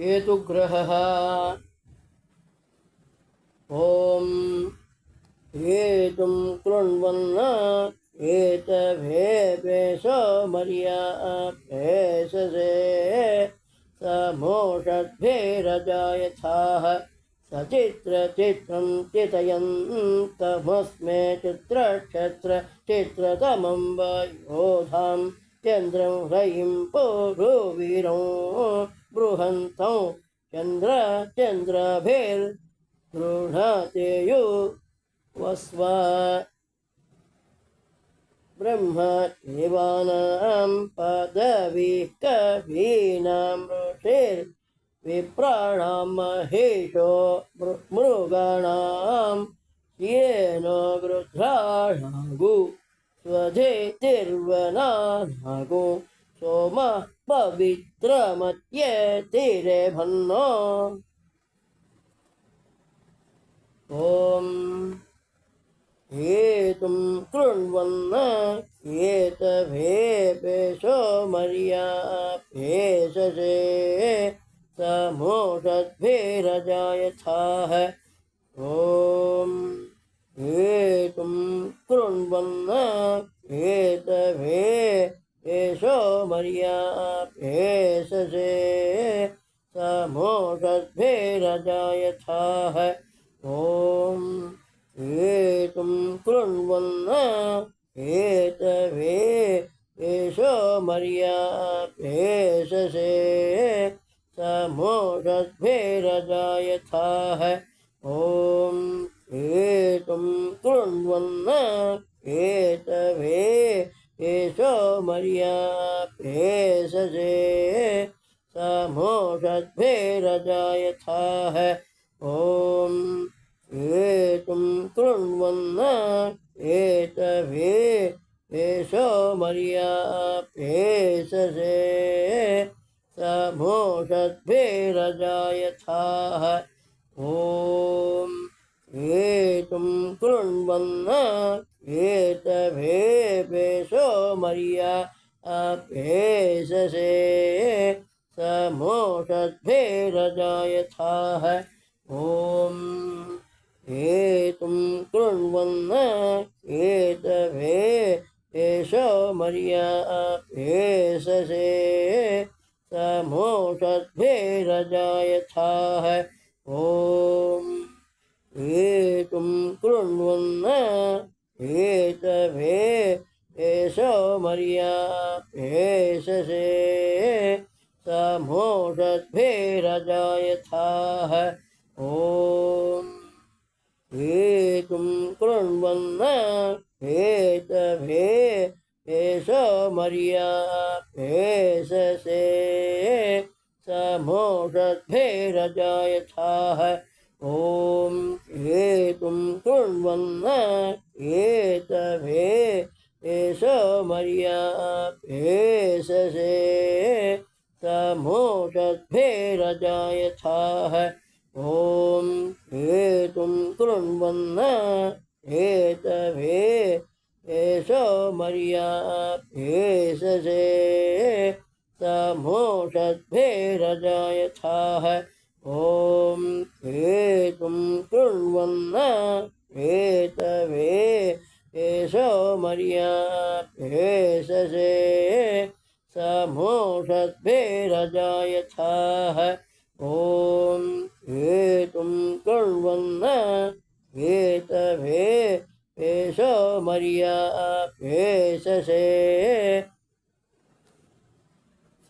हेतुग्रहः। ॐ हेतुं कृण्वन्न एतभेपेशमर्या पेशसे समोषद्भिरजायथाः सचित्रचित्रं चितयन्तमस्मे चित्रक्षत्र चित्रतमं वयोधां चन्द्रं पुरुवीरं बृहन्तं चन्द्र चन्द्रभिर्गृह्णतेयु वस्व ब्रह्मदेवानां पदवीः कवीनां ऋषिर्विप्राणां महेशो मृ- मृगाणां येन गृध्राणागु स्वधेतिर्वनानागु सोमः पवित्रमत्येतिरे भन्नो। ॐ हेतुं कृण्वन्न एतभेपेशो मर्या पेशसे समोषद्भिरजायथाः। ॐ हेतुं कृण्वन्न एतभे पेशो मर्या पेशसे समोषद्भिरजायथाः ॐ हेतुं कृण्वन्न एतवे एषो मर्या पेशसे समोषद्भिरजायथाः ॐ हेतुं कृण्वन्न एतवे कृण्वन्न एतभे पेशो मर्या पेशसे समोषद्भिरजायथाः। ॐ हेतुं कृण्वन्न एतभे एषो मर्या पेशसे समोषद्भिरजायथाः। ॐ हेतुं कृण्वन्न एतभे एषो मर्या पेशसे समोषद्भिरजायथाः ॐ हेतुं कृण्वन्न एतभे एषो मर्या पेशसे समोषद्भिरजायथाः ॐ हेतुं कृण्वन्न एतभे एषो मर्या पेशसे समोषद्भिरजायथाः ॐ हेतुं कृण्वन्न एतभे एषो मर्या पेशसे समोषद्भिरजायथाः ॐ हेतुं मर्या पेशसे समोषद्भिरजायथाः। ॐ हेतुं कृण्वन्न एतभे एषो मर्या पेशसे।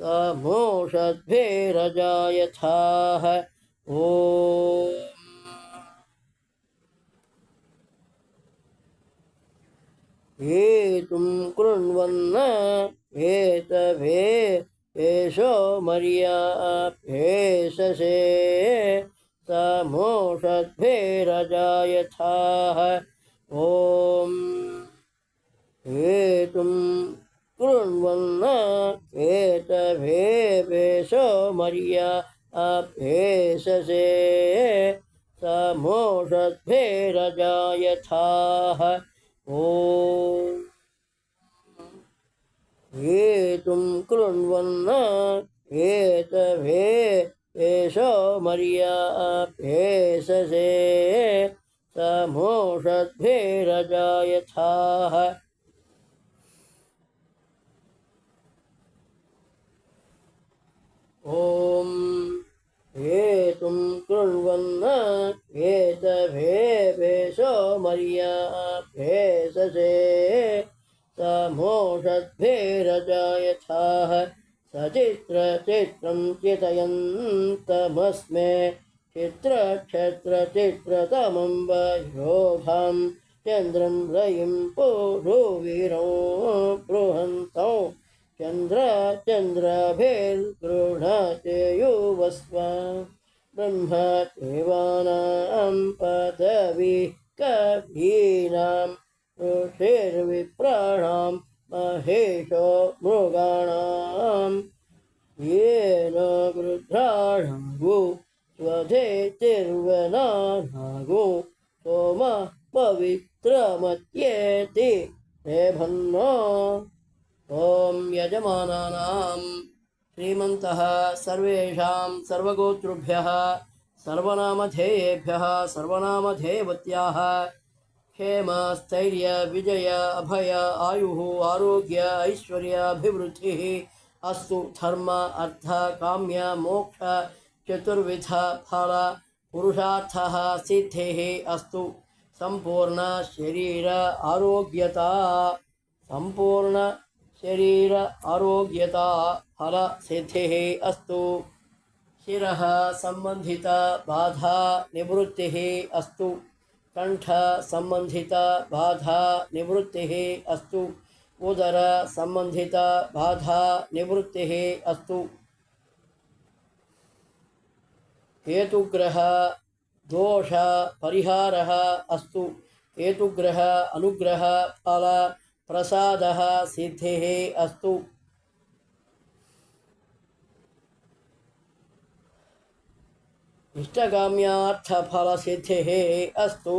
समोषद्भिरजायथाः। ॐ हेतुं कृण्वन्न एतभे एषो मर्या पेशसे समोषद्भिरजायथाः। ॐ हेतुं कृण्वन्न एतभे पेशो मर्या पेशसे समोषद्भिरजायथाः। ॐ हेतुं कृण्वन्न एतभे पेशो मर्या पेशसे समोषद्भिरजायथाः। ॐ हेतुं कृण्वन्न हेतभेपेशो मर्या समोषद्भिरजायथाः सचित्रचित्रं चितयन्तमस्मे चित्रक्षत्रचित्रतमम्बयोधां चन्द्रं रयिं पुरुवीरं बृहन्तौ। चन्द्र चन्द्रभिर्गृह्णते युवस्व। ब्रह्म देवानां पदवी कवीनां ऋषिर्विप्राणां महेशो मृगाणां येन गृध्राणागो स्वधेतिर्वनानागो सोम पवित्रमत्येति। रेभन्नो ॐ यजमानानां श्रीमन्तः सर्वेषां सर्वगोतृभ्यः सर्वनामधेयेभ्यः, सर्वनामधेयवत्याः। क्षेम स्थैर्य विजय, अभय, आयुः, आरोग्य ऐश्वर्याभिवृद्धिः अस्तु, धर्म, अर्थ, काम्य, मोक्ष, चतुर्विध, फल, पुरुषार्थः, सिद्धिः, अस्तु। सम्पूर्ण शरीर, आरोग्यता। सम्पूर्ण शरीर, आरोग्यता, फल, सिद्धिः, अस्तु। शिरः सम्बन्धित बाधा, निवृत्तिः, अस्तु। कंठ संबंधित बाधा निवृत्तिः अस्तु। उदर संबंधित बाधा निवृत्तिः अस्तु। केतुग्रह दोष परिहारः अस्तु हेतुग्रह अनुग्रह फल प्रसादः सिद्धिः अस्तु। इष्टकाम्यार्थफलसिद्धिः अस्तु।